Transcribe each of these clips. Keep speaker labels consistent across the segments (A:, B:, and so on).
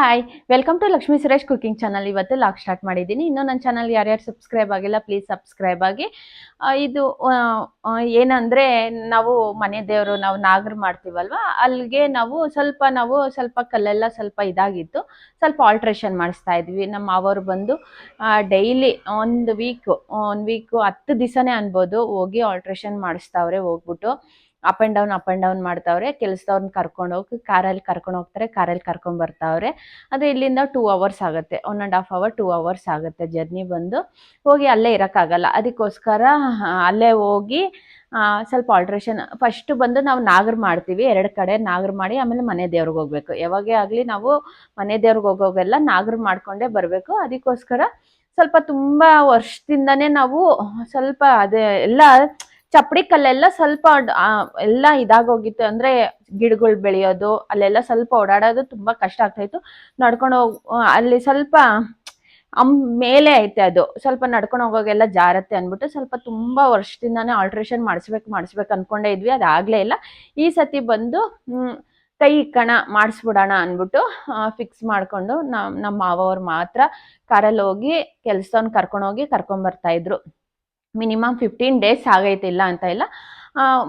A: Hi welcome to Lakshmi Suresh cooking channel ಇವತ್ತು vlog start ಮಾಡಿದ್ದೀನಿ. ಇನ್ನೂ ನನ್ನ ಚಾನಲ್ ಯಾರ್ಯಾರು ಸಬ್ಸ್ಕ್ರೈಬ್ ಆಗಿಲ್ಲ ಪ್ಲೀಸ್ ಸಬ್ಸ್ಕ್ರೈಬ್ ಆಗಿ. ಇದು ಏನಂದರೆ ನಾವು ಮನೆ ದೇವರು, ನಾವು ನಾಗರು ಮಾಡ್ತೀವಲ್ವ? ಅಲ್ಲಿಗೆ ನಾವು ಸ್ವಲ್ಪ ನಾವು ಸ್ವಲ್ಪ ಕಲ್ಲೆಲ್ಲ ಸ್ವಲ್ಪ ಇದಾಗಿತ್ತು. ಸ್ವಲ್ಪ ಆಲ್ಟ್ರೇಷನ್ ಮಾಡಿಸ್ತಾ ಇದ್ವಿ. ನಮ್ಮ ಮಾವರು ಬಂದು ಡೈಲಿ ಒಂದು ವೀಕು ಒಂದು ವೀಕು ಹತ್ತು ದಿವಸನೇ ಅನ್ಬೋದು ಹೋಗಿ ಆಲ್ಟ್ರೇಷನ್ ಮಾಡಿಸ್ತಾವ್ರೆ ಹೋಗ್ಬಿಟ್ಟು. Up and down up and down ಮಾಡ್ತಾವ್ರೆ. ಕೆಲಸದವ್ರನ್ನ ಕರ್ಕೊಂಡು ಹೋಗಿ, ಕಾರಲ್ಲಿ ಕರ್ಕೊಂಡು ಹೋಗ್ತಾರೆ, ಕಾರಲ್ಲಿ ಕರ್ಕೊಂಡು ಬರ್ತಾವ್ರೆ. ಅದು ಇಲ್ಲಿಂದ ಟೂ ಅವರ್ಸ್ ಆಗುತ್ತೆ. One and half hour two hours ಆಗುತ್ತೆ ಜರ್ನಿ ಬಂದು. ಹೋಗಿ ಅಲ್ಲೇ ಇರೋಕ್ಕಾಗಲ್ಲ. ಅದಕ್ಕೋಸ್ಕರ, ಅಲ್ಲೇ ಹೋಗಿ ಸ್ವಲ್ಪ ಆಲ್ಟ್ರೇಷನ್ ಫಸ್ಟ್ ಬಂದು ನಾವು ನಾಗರ್ ಮಾಡ್ತೀವಿ. ಎರಡು ಕಡೆ ನಾಗರ್ ಮಾಡಿ ಆಮೇಲೆ ಮನೆ ದೇವ್ರಿಗೆ ಹೋಗ್ಬೇಕು. ಯಾವಾಗೇ ಆಗಲಿ ನಾವು ಮನೆ ದೇವ್ರಿಗೆ ಹೋಗೋಗೆಲ್ಲ ನಾಗರ್ ಮಾಡಿಕೊಂಡೇ ಬರಬೇಕು. ಅದಕ್ಕೋಸ್ಕರ ಸ್ವಲ್ಪ ತುಂಬ ವರ್ಷದಿಂದನೇ ನಾವು ಸ್ವಲ್ಪ ಅದೇ ಎಲ್ಲ ಚಪ್ಪಡಿ ಕಲ್ಲೆಲ್ಲ ಸ್ವಲ್ಪ ಎಲ್ಲ ಇದಾಗೋಗಿತ್ತು ಅಂದ್ರೆ ಗಿಡಗಳು ಬೆಳೆಯೋದು, ಅಲ್ಲೆಲ್ಲ ಸ್ವಲ್ಪ ಓಡಾಡೋದು ತುಂಬಾ ಕಷ್ಟ ಆಗ್ತಾ ಇತ್ತು. ನಡ್ಕೊಂಡು ಹೋಗ್ ಅಲ್ಲಿ ಸ್ವಲ್ಪ ಅಮ್, ಮೇಲೆ ಐತೆ ಅದು. ಸ್ವಲ್ಪ ನಡ್ಕೊಂಡು ಹೋಗೋಗೆಲ್ಲ ಜಾರತ್ತೆ ಅಂದ್ಬಿಟ್ಟು ಸ್ವಲ್ಪ ತುಂಬಾ ವರ್ಷದಿಂದಾನೇ ಆಲ್ಟ್ರೇಷನ್ ಮಾಡಿಸ್ಬೇಕು ಮಾಡಿಸ್ಬೇಕು ಅನ್ಕೊಂಡೇ ಇದ್ವಿ. ಅದಾಗ್ಲೇ ಇಲ್ಲ. ಈ ಸತಿ ಬಂದು ಕೈ ಕಣ ಮಾಡಿಸ್ಬಿಡೋಣ ಅಂದ್ಬಿಟ್ಟು ಫಿಕ್ಸ್ ಮಾಡ್ಕೊಂಡು ನಮ್ಮ ನಮ್ಮ ಮಾವವ್ರು ಮಾತ್ರ ಕಾರಲ್ಲಿ ಹೋಗಿ ಕೆಲಸವನ್ನು ಕರ್ಕೊಂಡೋಗಿ ಹೋಗಿ ಕರ್ಕೊಂಡ್ ಬರ್ತಾ ಇದ್ರು. ಮಿನಿಮಮ್ ಫಿಫ್ಟೀನ್ ಡೇಸ್ ಆಗೈತೆ ಇಲ್ಲ ಅಂತ ಇಲ್ಲ.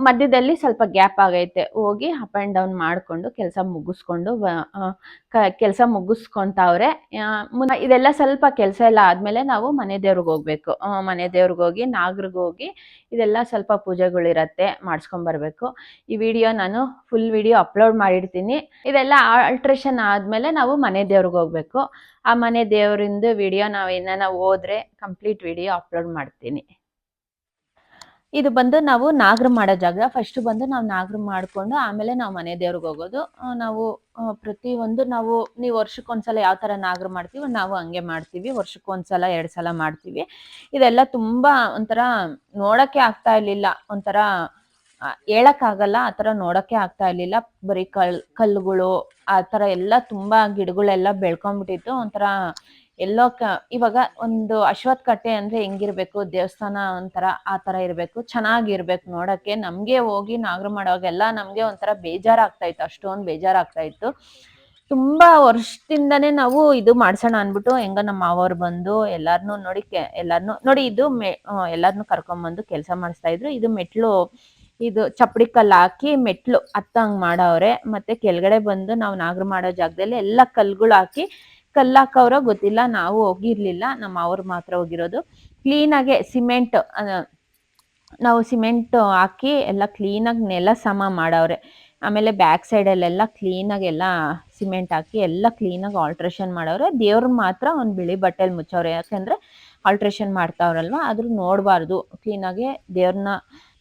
A: ಮಧ್ಯದಲ್ಲಿ ಸ್ವಲ್ಪ ಗ್ಯಾಪ್ ಆಗೈತೆ. ಹೋಗಿ ಅಪ್ ಆ್ಯಂಡ್ ಡೌನ್ ಮಾಡಿಕೊಂಡು ಕೆಲಸ ಮುಗಿಸ್ಕೊಂಡು ಕೆಲಸ ಮುಗಿಸ್ಕೊತಾವ್ರೆ. ಮುನ್ನ ಇದೆಲ್ಲ ಸ್ವಲ್ಪ ಕೆಲಸ ಎಲ್ಲ ಆದಮೇಲೆ ನಾವು ಮನೆ ದೇವ್ರಿಗೆ ಹೋಗ್ಬೇಕು. ಮನೆ ದೇವ್ರಿಗೆ ಹೋಗಿ, ನಾಗರಿಗೆ ಹೋಗಿ ಇದೆಲ್ಲ ಸ್ವಲ್ಪ ಪೂಜೆಗಳಿರತ್ತೆ ಮಾಡಿಸ್ಕೊಂಬರ್ಬೇಕು ಈ ವಿಡಿಯೋ ನಾನು ಫುಲ್ ವಿಡಿಯೋ ಅಪ್ಲೋಡ್ ಮಾಡಿರ್ತೀನಿ. ಇದೆಲ್ಲ ಆಲ್ಟ್ರೇಷನ್ ಆದಮೇಲೆ ನಾವು ಮನೆ ದೇವ್ರಿಗೆ ಹೋಗ್ಬೇಕು. ಆ ಮನೆ ದೇವರಿಂದ ವಿಡಿಯೋ ನಾವು ಏನಾನ ಹೋದ್ರೆ ಕಂಪ್ಲೀಟ್ ವಿಡಿಯೋ ಅಪ್ಲೋಡ್ ಮಾಡ್ತೀನಿ. ಇದು ಬಂದು ನಾವು ನಾಗರ ಮಾಡೋ ಜಾಗ. ಫಸ್ಟ್ ಬಂದು ನಾವು ನಾಗರ ಮಾಡ್ಕೊಂಡು ಆಮೇಲೆ ನಾವು ಮನೆ ದೇವ್ರಿಗೆ ಹೋಗೋದು. ನಾವು ಪ್ರತಿ ಪ್ರತಿಯೊಂದು ನಾವು, ನೀವು ವರ್ಷಕ್ಕೊಂದ್ಸಲ ಯಾವ ಥರ ನಾಗರ ಮಾಡ್ತೀವಿ ನಾವು ಹಂಗೆ ಮಾಡ್ತೀವಿ. ವರ್ಷಕ್ಕೊಂದ್ಸಲ ಎರಡು ಸಲ ಮಾಡ್ತೀವಿ. ಇದೆಲ್ಲ ತುಂಬ ಒಂಥರ ನೋಡೋಕ್ಕೆ ಆಗ್ತಾ ಇರಲಿಲ್ಲ. ಒಂಥರ ಹೇಳಕ್ಕಾಗಲ್ಲ. ಆ ಥರ ನೋಡೋಕ್ಕೆ ಆಗ್ತಾ ಇರಲಿಲ್ಲ. ಬರೀ ಕಲ್ ಕಲ್ಲುಗಳು, ಆ ಥರ ಎಲ್ಲ ತುಂಬ ಗಿಡಗಳೆಲ್ಲ ಬೆಳ್ಕೊಂಡ್ಬಿಟ್ಟಿತ್ತು ಒಂಥರ ಎಲ್ಲೋ ಇವಾಗ ಒಂದು ಅಶ್ವತ್ ಕಟ್ಟೆ ಅಂದ್ರೆ ಹೆಂಗಿರ್ಬೇಕು ದೇವಸ್ಥಾನ ಒಂಥರ ಆ ತರ ಇರಬೇಕು ಚೆನ್ನಾಗಿರ್ಬೇಕು ನೋಡಕ್ಕೆ. ನಮ್ಗೆ ಹೋಗಿ ನಾಗರ ಮಾಡೋವಾಗೆಲ್ಲ ನಮ್ಗೆ ಒಂಥರ ಬೇಜಾರಾಗ್ತಾ ಇತ್ತು ಅಷ್ಟೊಂದು ಬೇಜಾರಾಗ್ತಾ ಇತ್ತು ತುಂಬಾ ವರ್ಷದಿಂದನೇ ನಾವು ಇದು ಮಾಡ್ಸೋಣ ಅನ್ಬಿಟ್ಟು ಹೆಂಗ ನಮ್ಮ ಮಾವವ್ರು ಬಂದು ಎಲ್ಲಾರ್ನು ನೋಡಿ ಕೆ- ಎಲ್ಲಾರ್ನು ನೋಡಿ ಇದು ಮೆ ಆ, ಎಲ್ಲಾರ್ನು ಕರ್ಕೊಂಬಂದು ಕೆಲಸ ಮಾಡಿಸ್ತಾ ಇದ್ರು ಇದು ಮೆಟ್ಲು ಇದು ಚಪ್ಪಡಿ ಕಲ್ಲು ಹಾಕಿ ಮೆಟ್ಲು ಹತ್ತಂಗ್ ಮಾಡವ್ರೆ. ಮತ್ತೆ ಕೆಳಗಡೆ ಬಂದು ನಾವು ನಾಗರ ಮಾಡೋ ಜಾಗದಲ್ಲಿ ಎಲ್ಲ ಕಲ್ಗಳು ಹಾಕಿ ಕಲ್ಲು ಹಾಕವ್ರೋ ಗೊತ್ತಿಲ್ಲ, ನಾವು ಹೋಗಿರ್ಲಿಲ್ಲ, ನಮ್ಮ ಅವ್ರು ಮಾತ್ರ ಹೋಗಿರೋದು. ಕ್ಲೀನಾಗೆ ಸಿಮೆಂಟ್ ನಾವು ಸಿಮೆಂಟ್ ಹಾಕಿ ಎಲ್ಲ ಕ್ಲೀನಾಗಿ ನೆಲ ಸಮ ಮಾಡವ್ರೆ. ಆಮೇಲೆ ಬ್ಯಾಕ್ ಸೈಡಲ್ಲೆಲ್ಲ ಕ್ಲೀನಾಗಿ ಎಲ್ಲ ಸಿಮೆಂಟ್ ಹಾಕಿ ಎಲ್ಲ ಕ್ಲೀನಾಗಿ ಆಲ್ಟ್ರೇಷನ್ ಮಾಡವ್ರೆ. ದೇವ್ರ ಮಾತ್ರ ಒಂದು ಬಿಳಿ ಬಟ್ಟೆಲಿ ಮುಚ್ಚವ್ರೆ. ಯಾಕೆಂದ್ರೆ ಆಲ್ಟ್ರೇಷನ್ ಮಾಡ್ತಾವ್ರಲ್ವ? ಆದ್ರೂ ನೋಡಬಾರ್ದು. ಕ್ಲೀನಾಗೆ ದೇವ್ರನ್ನ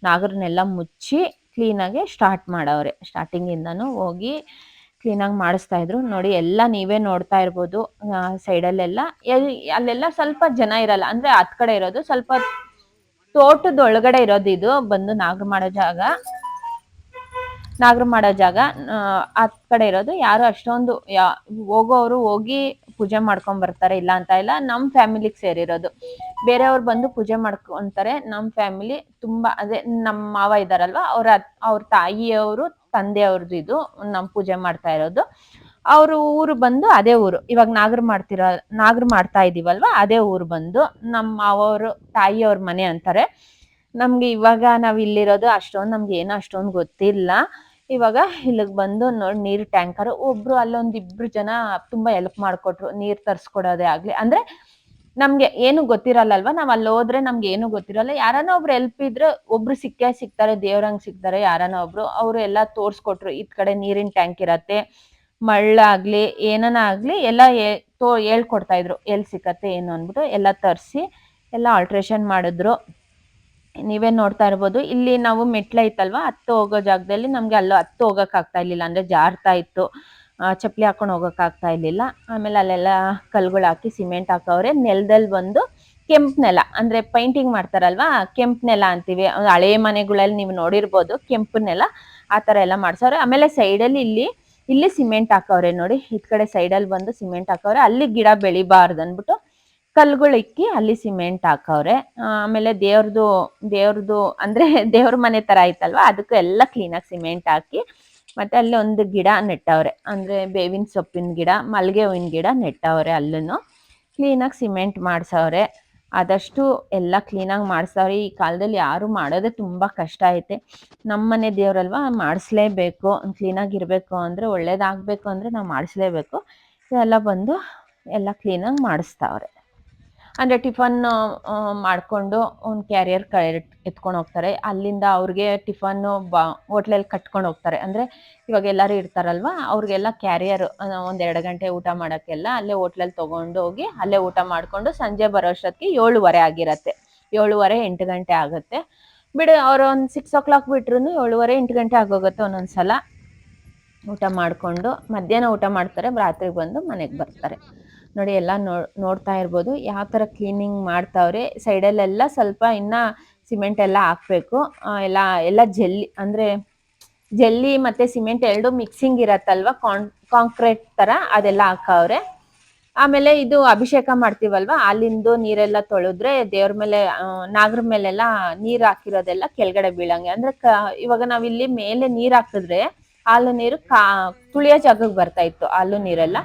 A: ನಾಗರನ್ನೆಲ್ಲ ಮುಚ್ಚಿ ಕ್ಲೀನಾಗೆ ಸ್ಟಾರ್ಟ್ ಮಾಡವ್ರೆ. ಸ್ಟಾರ್ಟಿಂಗಿಂದನೂ ಹೋಗಿ ಕ್ಲೀನಾಗಿ ಮಾಡಿಸ್ತಾ ಇದ್ರು. ನೋಡಿ, ಎಲ್ಲ ನೀವೇ ನೋಡ್ತಾ ಇರ್ಬೋದು ಸೈಡಲ್ಲೆಲ್ಲ ಅಲ್ಲೆಲ್ಲ. ಸ್ವಲ್ಪ ಜನ ಇರಲ್ಲ. ಅಂದ್ರೆ ಹತ್ ಕಡೆ ಇರೋದು, ಸ್ವಲ್ಪ ತೋಟದ ಒಳಗಡೆ ಇರೋದು ಇದು. ಬಂದು ನಾಗರ ಮಾಡೋ ಜಾಗ. ನಾಗರ ಮಾಡೋ ಜಾಗ. ಹತ್ ಕಡೆ ಇರೋದು. ಯಾರು ಅಷ್ಟೊಂದು ಹೋಗೋರು ಹೋಗಿ ಪೂಜೆ ಮಾಡ್ಕೊಂಡ್ ಬರ್ತಾರೆ, ಇಲ್ಲ ಅಂತ ಇಲ್ಲ. ನಮ್ ಫ್ಯಾಮಿಲಿಗೆ ಸೇರಿರೋದು. ಬೇರೆಯವ್ರು ಬಂದು ಪೂಜೆ ಮಾಡ್ಕೊಂತಾರೆ. ನಮ್ ಫ್ಯಾಮಿಲಿ ತುಂಬಾ, ಅದೇ ನಮ್ಮ ಮಾವ ಇದಾರಲ್ವಾ ಅವ್ರ ಅವ್ರ ತಾಯಿಯವರು ತಂದೆಯವ್ರದ್ದು ಇದು, ನಮ್ ಪೂಜೆ ಮಾಡ್ತಾ ಇರೋದು. ಅವರು ಊರು ಬಂದು ಅದೇ ಊರು. ಇವಾಗ ನಾಗರ ಮಾಡ್ತಿರೋ, ನಾಗರ ಮಾಡ್ತಾ ಇದೀವಲ್ವಾ? ಅದೇ ಊರು ಬಂದು ನಮ್ಮ ಮಾವವರು ತಾಯಿಯವ್ರ ಮನೆ ಅಂತಾರೆ. ನಮ್ಗೆ ಇವಾಗ ನಾವ್ ಇಲ್ಲಿರೋದು ಅಷ್ಟೊಂದು, ನಮ್ಗೆ ಏನೋ ಅಷ್ಟೊಂದು ಗೊತ್ತಿಲ್ಲ. ಇವಾಗ ಇಲ್ಲಿಗೆ ಬಂದು ನೋಡಿ ನೀರ್ ಟ್ಯಾಂಕರ್, ಒಬ್ರು ಅಲ್ಲೊಂದಿಬ್ರು ಜನ ತುಂಬಾ ಹೆಲ್ಪ್ ಮಾಡ್ಕೊಟ್ರು. ನೀರ್ ತರ್ಸ್ಕೊಡೋದೇ ಆಗ್ಲಿ. ಅಂದ್ರೆ ನಮ್ಗೆ ಏನು ಗೊತ್ತಿರಲ್ಲ ಅಲ್ವಾ ನಾವ್ ಅಲ್ಲಿ ಹೋದ್ರೆ ನಮ್ಗೆ ಏನು ಗೊತ್ತಿರಲ್ಲ. ಯಾರನ್ನ ಒಬ್ರು ಎಲ್ಪ್ ಇದ್ರೆ ಒಬ್ರು ಸಿಕ್ಕೇ ಸಿಗ್ತಾರೆ ದೇವ್ರಂಗ್ ಸಿಗ್ತಾರೆ ಯಾರನ್ನ ಒಬ್ರು. ಅವ್ರು ಎಲ್ಲಾ ತೋರ್ಸ್ಕೊಟ್ರು, ಇದ್ ಕಡೆ ನೀರಿನ ಟ್ಯಾಂಕ್ ಇರತ್ತೆ ಮಳ್ಳಾಗ್ಲಿ ಏನನ ಆಗ್ಲಿ, ಎಲ್ಲ ತೋ, ಹೇಳ್ಕೊಡ್ತಾ ಇದ್ರು. ಎಲ್ ಸಿಕ್ಕತ್ತೆ, ಏನು ಅನ್ಬಿಟ್ಟು ಎಲ್ಲ ತರ್ಸಿ, ಎಲ್ಲ ಆಲ್ಟ್ರೇಷನ್ ಮಾಡಿದ್ರು. ನೀವೇ ನೋಡ್ತಾ ಇರ್ಬೋದು. ಇಲ್ಲಿ ನಾವು ಮೆಟ್ಲ ಇತ್ತಲ್ವಾ ಹತ್ತು ಹೋಗೋ ಜಾಗದಲ್ಲಿ ನಮ್ಗೆ ಅಲ್ಲೂ ಹತ್ತು ಹೋಗಕ್ ಆಗ್ತಾ ಇರ್ಲಿಲ್ಲ. ಅಂದ್ರೆ ಜಾರ್ತಾ ಇತ್ತು. ಆ, ಚಪ್ಲಿ ಹಾಕೊಂಡು ಹೋಗೋಕ್ಕಾಗ್ತಾ ಇರಲಿಲ್ಲ. ಆಮೇಲೆ ಅಲ್ಲೆಲ್ಲ ಕಲ್ಗಳು ಹಾಕಿ ಸಿಮೆಂಟ್ ಹಾಕವ್ರೆ. ನೆಲದಲ್ಲಿ ಬಂದು ಕೆಂಪು ನೆಲ ಅಂದ್ರೆ ಪೈಂಟಿಂಗ್ ಮಾಡ್ತಾರಲ್ವಾ ಕೆಂಪು ನೆಲ ಅಂತೀವಿ. ಹಳೆ ಮನೆಗಳಲ್ಲಿ ನೀವು ನೋಡಿರ್ಬೋದು ಕೆಂಪು ನೆಲ ಆ ತರ ಎಲ್ಲ ಮಾಡ್ಸವ್ರೆ. ಆಮೇಲೆ ಸೈಡಲ್ಲಿ ಇಲ್ಲಿ ಇಲ್ಲಿ ಸಿಮೆಂಟ್ ಹಾಕವ್ರೆ ನೋಡಿ. ಈ ಕಡೆ ಸೈಡಲ್ಲಿ ಬಂದು ಸಿಮೆಂಟ್ ಹಾಕವ್ರೆ. ಅಲ್ಲಿ ಗಿಡ ಬೆಳಿಬಾರ್ದು ಅಂದ್ಬಿಟ್ಟು ಕಲ್ಗಳು ಇಕ್ಕಿ ಅಲ್ಲಿ ಸಿಮೆಂಟ್ ಹಾಕವ್ರೆ. ಆಮೇಲೆ ದೇವ್ರದ್ದು ದೇವ್ರದ್ದು ಅಂದ್ರೆ ದೇವ್ರ ಮನೆ ತರ ಐತಲ್ವಾ ಅದಕ್ಕೂ ಎಲ್ಲ ಕ್ಲೀನಾಗಿ ಸಿಮೆಂಟ್ ಹಾಕಿ ಮತ್ತೆ ಅಲ್ಲಿ ಒಂದು ಗಿಡ ನೆಟ್ಟವ್ರೆ. ಅಂದ್ರೆ ಬೇವಿನ ಸೊಪ್ಪಿನ ಗಿಡ ಮಲ್ಲಿಗೆ ಹೂವಿನ ಗಿಡ ನೆಟ್ಟವ್ರೆ ಅಲ್ಲೂ ಕ್ಲೀನಾಗಿ ಸಿಮೆಂಟ್ ಮಾಡ್ಸವ್ರೆ. ಆದಷ್ಟು ಎಲ್ಲ ಕ್ಲೀನಾಗಿ ಮಾಡಿಸವ್ರೆ. ಈ ಕಾಲದಲ್ಲಿ ಯಾರು ಮಾಡೋದೇ ತುಂಬ ಕಷ್ಟ ಐತೆ. ನಮ್ಮ ಮನೆ ದೇವ್ರಲ್ವಾ ಮಾಡಿಸ್ಲೇಬೇಕು. ಕ್ಲೀನಾಗಿ ಇರಬೇಕು ಅಂದರೆ ಒಳ್ಳೇದಾಗಬೇಕು ಅಂದರೆ ನಾವು ಮಾಡಿಸ್ಲೇಬೇಕು. ಎಲ್ಲ ಬಂದು ಎಲ್ಲ ಕ್ಲೀನಾಗಿ ಮಾಡಿಸ್ತಾವ್ರೆ. ಅಂದರೆ ಟಿಫನ್ ಮಾಡಿಕೊಂಡು ಒಂದು ಕ್ಯಾರಿಯರ್ ಕ ಎತ್ಕೊಂಡು ಹೋಗ್ತಾರೆ. ಅಲ್ಲಿಂದ ಅವ್ರಿಗೆ ಟಿಫನ್ನು ಬಾ ಹೋಟ್ಲಲ್ಲಿ ಕಟ್ಕೊಂಡು ಹೋಗ್ತಾರೆ. ಅಂದರೆ ಇವಾಗ ಎಲ್ಲರೂ ಇರ್ತಾರಲ್ವಾ, ಅವ್ರಿಗೆಲ್ಲ ಕ್ಯಾರಿಯರ್ ಒಂದು ಎರಡು ಗಂಟೆ ಊಟ ಮಾಡೋಕ್ಕೆಲ್ಲ ಅಲ್ಲೇ ಹೋಟ್ಲಲ್ಲಿ ತೊಗೊಂಡು ಹೋಗಿ ಅಲ್ಲೇ ಊಟ ಮಾಡಿಕೊಂಡು ಸಂಜೆ ಬರೋ ಅಷ್ಟೊತ್ತಿಗೆ ಏಳುವರೆ ಆಗಿರತ್ತೆ. ಏಳುವರೆ ಎಂಟು ಗಂಟೆ ಆಗುತ್ತೆ. ಬಿಡು, ಅವ್ರು ಒಂದು ಸಿಕ್ಸ್ ಓ ಕ್ಲಾಕ್ ಬಿಟ್ರು ಏಳುವರೆ ಎಂಟು ಗಂಟೆ ಆಗೋಗುತ್ತೆ ಒಂದೊಂದು ಸಲ ಊಟ ಮಾಡಿಕೊಂಡು ಮಧ್ಯಾಹ್ನ ಊಟ ಮಾಡ್ತಾರೆ ರಾತ್ರಿಗೆ ಬಂದು ಮನೆಗೆ ಬರ್ತಾರೆ. ನೋಡಿ ಎಲ್ಲ ನೋಡ್ತಾ ಇರ್ಬೋದು. ಯಾವ ಥರ ಕ್ಲೀನಿಂಗ್ ಮಾಡ್ತಾವ್ರೆ, ಸೈಡಲ್ಲೆಲ್ಲ ಸ್ವಲ್ಪ ಇನ್ನ ಸಿಮೆಂಟ್ ಎಲ್ಲ ಹಾಕಬೇಕು. ಎಲ್ಲ ಎಲ್ಲ ಜಲ್ಲಿ, ಅಂದರೆ ಜಲ್ಲಿ ಮತ್ತು ಸಿಮೆಂಟ್ ಎರಡು ಮಿಕ್ಸಿಂಗ್ ಇರತ್ತಲ್ವ? ಕಾನ್ ಕಾಂಕ್ರೀಟ್ ಥರ ಅದೆಲ್ಲ ಹಾಕವ್ರೆ. ಆಮೇಲೆ ಇದು ಅಭಿಷೇಕ ಮಾಡ್ತೀವಲ್ವ? ಅಲ್ಲಿಂದು ನೀರೆಲ್ಲ ತೊಳೆದ್ರೆ ದೇವ್ರ ಮೇಲೆ ನಾಗರ ಮೇಲೆಲ್ಲ ನೀರು ಹಾಕಿರೋದೆಲ್ಲ ಕೆಳಗಡೆ ಬೀಳಂಗೆ. ಅಂದ್ರೆ ಕ, ಇವಾಗ ನಾವಿಲ್ಲಿ ಮೇಲೆ ನೀರು ಹಾಕಿದ್ರೆ ಹಾಲು ನೀರು ಕಾ, ತುಳಿಯೋ ಜಾಗಕ್ಕೆ ಬರ್ತಾ ಇತ್ತು ಹಾಲು ನೀರೆಲ್ಲ.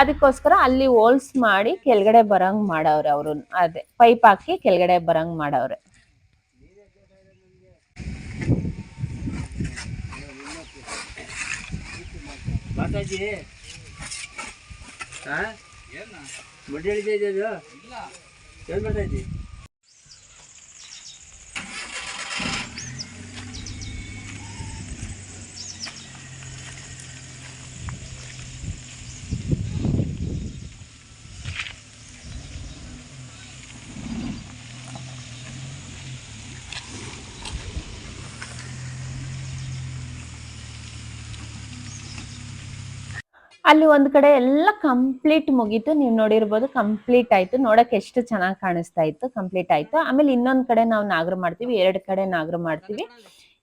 A: ಅದಕ್ಕೋಸ್ಕರ ಅಲ್ಲಿ ಹೋಲ್ಸ್ ಮಾಡಿ ಕೆಳಗಡೆ ಬರಂಗ್ ಮಾಡವ್ರೆ ಅವರು. ಅದೇ ಪೈಪ್ ಹಾಕಿ ಕೆಳಗಡೆ ಬರಂಗ್ ಮಾಡವ್ರೆ.
B: ಏನ್ ಮಾಡ್ತಾ
A: ಅಲ್ಲಿ ಒಂದ್ ಕಡೆ ಎಲ್ಲ ಕಂಪ್ಲೀಟ್ ಮುಗೀತು. ನೀವು ನೋಡಿರ್ಬೋದು ಕಂಪ್ಲೀಟ್ ಆಯ್ತು. ನೋಡಕ್ ಎಷ್ಟು ಚೆನ್ನಾಗಿ ಕಾಣಿಸ್ತಾ ಇತ್ತು. ಕಂಪ್ಲೀಟ್ ಆಯ್ತು. ಆಮೇಲೆ ಇನ್ನೊಂದ್ ಕಡೆ ನಾವು ನಾಗರ ಮಾಡ್ತೀವಿ. ಎರಡ್ ಕಡೆ ನಾಗರ ಮಾಡ್ತೀವಿ.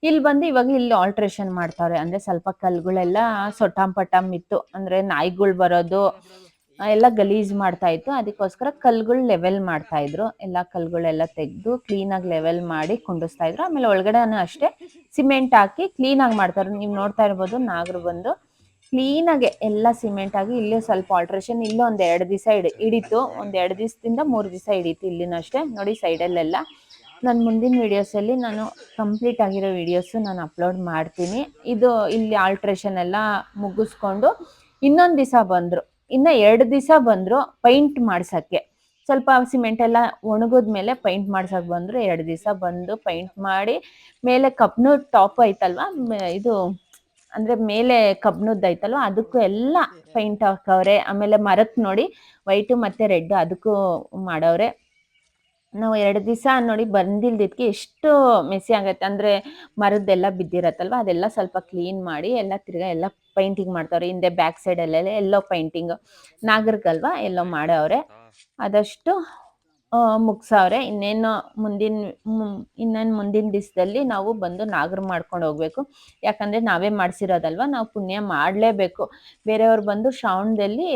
A: ಇಲ್ಲಿ ಬಂದು ಇವಾಗ ಇಲ್ಲಿ ಆಲ್ಟ್ರೇಷನ್ ಮಾಡ್ತಾವ್ರೆ. ಅಂದ್ರೆ ಸ್ವಲ್ಪ ಕಲ್ಗಳೆಲ್ಲ ಸೊಟಾಮ್ ಪಟಾಮ್ ಇತ್ತು. ಅಂದ್ರೆ ನಾಯಿಗಳು ಬರೋದು, ಎಲ್ಲ ಗಲೀಜ್ ಮಾಡ್ತಾ ಇತ್ತು. ಅದಕ್ಕೋಸ್ಕರ ಕಲ್ಗಳ್ ಲೆವೆಲ್ ಮಾಡ್ತಾ ಇದ್ರು. ಎಲ್ಲ ಕಲ್ಗಳೆಲ್ಲ ತೆಗೆದು ಕ್ಲೀನಾಗಿ ಲೆವೆಲ್ ಮಾಡಿ ಕುಂಡಿಸ್ತಾ ಇದ್ರು. ಆಮೇಲೆ ಒಳಗಡೆನೂ ಅಷ್ಟೇ ಸಿಮೆಂಟ್ ಹಾಕಿ ಕ್ಲೀನ್ ಆಗಿ ಮಾಡ್ತಾರೆ ನೀವು ನೋಡ್ತಾ ಇರ್ಬೋದು ನಾಗರು ಬಂದು ಕ್ಲೀನಾಗೆ ಎಲ್ಲ ಸಿಮೆಂಟ್ ಆಗಿ ಇಲ್ಲೇ ಸ್ವಲ್ಪ ಆಲ್ಟ್ರೇಷನ್ ಇಲ್ಲೇ ಒಂದ್ ಎರಡು ದಿವಸ ಇಡಿ, ಹಿಡಿತು. ಒಂದ್ ಎರಡು ದಿವಸದಿಂದ ಮೂರು ದಿವಸ ಹಿಡಿತು ಇಲ್ಲಿನೂ ಅಷ್ಟೇ. ನೋಡಿ ಸೈಡಲ್ಲೆಲ್ಲ ನನ್ನ ಮುಂದಿನ ವಿಡಿಯೋಸಲ್ಲಿ ನಾನು ಕಂಪ್ಲೀಟ್ ಆಗಿರೋ ವಿಡಿಯೋಸು ನಾನು ಅಪ್ಲೋಡ್ ಮಾಡ್ತೀನಿ. ಇದು ಇಲ್ಲಿ ಆಲ್ಟ್ರೇಷನ್ ಎಲ್ಲ ಮುಗಿಸ್ಕೊಂಡು ಇನ್ನೊಂದು ದಿವಸ ಬಂದರು. ಇನ್ನು ಎರಡು ದಿವಸ ಬಂದರು ಪೈಂಟ್ ಮಾಡ್ಸೋಕ್ಕೆ. ಸ್ವಲ್ಪ ಸಿಮೆಂಟ್ ಎಲ್ಲ ಒಣಗಿದ್ಮೇಲೆ ಪೈಂಟ್ ಮಾಡ್ಸೋಕೆ ಬಂದರು. ಎರಡು ದಿವಸ ಬಂದು ಪೈಂಟ್ ಮಾಡಿ, ಮೇಲೆ ಕಬ್ನು ಟಾಪ್ ಆಯ್ತಲ್ವಾ ಇದು ಅಂದ್ರೆ ಮೇಲೆ ಕಬ್ನದ್ದು ಐತಲ್ವ ಅದಕ್ಕೂ ಎಲ್ಲ ಪೈಂಟ್ ಹಾಕವ್ರೆ. ಆಮೇಲೆ ಮರಕ್ಕೆ ನೋಡಿ ವೈಟು ಮತ್ತೆ ರೆಡ್ ಅದಕ್ಕೂ ಮಾಡವ್ರೆ. ನಾವು ಎರಡು ದಿವಸ ನೋಡಿ ಬಂದಿಲ್ದಿದ್ಕೆ ಎಷ್ಟು ಮೆಸಿ ಆಗತ್ತೆ. ಅಂದ್ರೆ ಮರದ್ದೆಲ್ಲ ಬಿದ್ದಿರತ್ತಲ್ವ ಅದೆಲ್ಲ ಸ್ವಲ್ಪ ಕ್ಲೀನ್ ಮಾಡಿ ಎಲ್ಲ ತಿರ್ಗಾ ಎಲ್ಲ ಪೈಂಟಿಂಗ್ ಮಾಡ್ತಾವ್ರೆ. ಹಿಂದೆ ಬ್ಯಾಕ್ ಸೈಡಲ್ಲೆಲ್ಲ ಎಲ್ಲೋ ಪೈಂಟಿಂಗ್ ನಾಗರಿಗಲ್ವಾ ಎಲ್ಲೋ ಮಾಡವ್ರೆ. ಆದಷ್ಟು ಮುಗ್ಸವ್ರೆ. ಇನ್ನೇನು ಮುಂದಿನ ಇನ್ನೇನು ಮುಂದಿನ ದಿವಸದಲ್ಲಿ ನಾವು ಬಂದು ನಾಗರ ಮಾಡ್ಕೊಂಡು ಹೋಗ್ಬೇಕು. ಯಾಕಂದ್ರೆ ನಾವೇ ಮಾಡಿಸಿರೋದಲ್ವ, ನಾವು ಪುಣ್ಯ ಮಾಡಲೇಬೇಕು. ಬೇರೆಯವ್ರು ಬಂದು ಶ್ರಾವಣದಲ್ಲಿ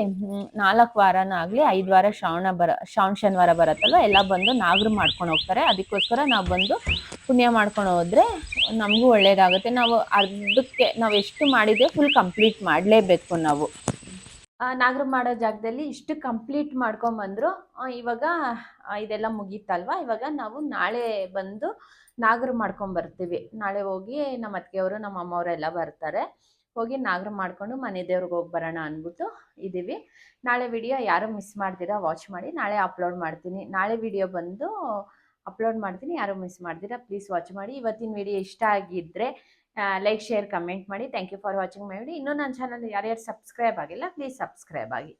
A: ನಾಲ್ಕು ವಾರನ ಆಗಲಿ, ಐದು ವಾರ ಶ್ರಾವಣ ಬರ, ಶ್ರಾವಣ ಶನಿವಾರ ಬರತ್ತಲ್ವ, ಎಲ್ಲ ಬಂದು ನಾಗರು ಮಾಡ್ಕೊಂಡು ಹೋಗ್ತಾರೆ. ಅದಕ್ಕೋಸ್ಕರ ನಾವು ಬಂದು ಪುಣ್ಯ ಮಾಡ್ಕೊಂಡು ಹೋದರೆ ನಮಗೂ ಒಳ್ಳೆಯದಾಗುತ್ತೆ ನಾವು ಅದಕ್ಕೆ ನಾವು ಎಷ್ಟು ಮಾಡಿದ್ದೆ ಫುಲ್ ಕಂಪ್ಲೀಟ್ ಮಾಡಲೇಬೇಕು ನಾವು. ನಾಗರ ಮಾಡೋ ಜಾಗದಲ್ಲಿ ಇಷ್ಟು ಕಂಪ್ಲೀಟ್ ಮಾಡ್ಕೊಂಬಂದ್ರು ಇವಾಗ ಇದೆಲ್ಲ ಮುಗೀತಲ್ವಾ? ಇವಾಗ ನಾವು ನಾಳೆ ಬಂದು ನಾಗರ ಮಾಡ್ಕೊಂಬರ್ತೀವಿ. ನಾಳೆ ಹೋಗಿ ನಮ್ಮ ಅತ್ತಿಗೆಯವರು, ನಮ್ಮ ಅಮ್ಮವರೆಲ್ಲ ಬರ್ತಾರೆ. ಹೋಗಿ ನಾಗರ ಮಾಡ್ಕೊಂಡು ಮನೆ ದೇವ್ರಿಗೆ ಹೋಗಿ ಬರೋಣ ಅಂದ್ಬಿಟ್ಟು ಇದ್ದೀವಿ ನಾಳೆ ವಿಡಿಯೋ ಯಾರು ಮಿಸ್ ಮಾಡ್ತೀರಾ ವಾಚ್ ಮಾಡಿ, ನಾಳೆ ಅಪ್ಲೋಡ್ ಮಾಡ್ತೀನಿ. ನಾಳೆ ವಿಡಿಯೋ ಬಂದು ಅಪ್ಲೋಡ್ ಮಾಡ್ತೀನಿ. ಯಾರು ಮಿಸ್ ಮಾಡ್ತೀರಾ ಪ್ಲೀಸ್ ವಾಚ್ ಮಾಡಿ. ಇವತ್ತಿನ ವಿಡಿಯೋ ಇಷ್ಟ ಆಗಿದ್ದರೆ ಲೈಕ್ ಶೇರ್ ಕಮೆಂಟ್ ಮಾಡಿ. Thank you for watching my video ಇನ್ನೂ ನನ್ನ ಚಾನಲ್ ಯಾರ್ಯಾರು ಸಬ್ಸ್ಕ್ರೈಬ್ ಆಗಿಲ್ಲ ಪ್ಲೀಸ್ ಸಬ್ಸ್ಕ್ರೈಬ್ ಆಗಿ.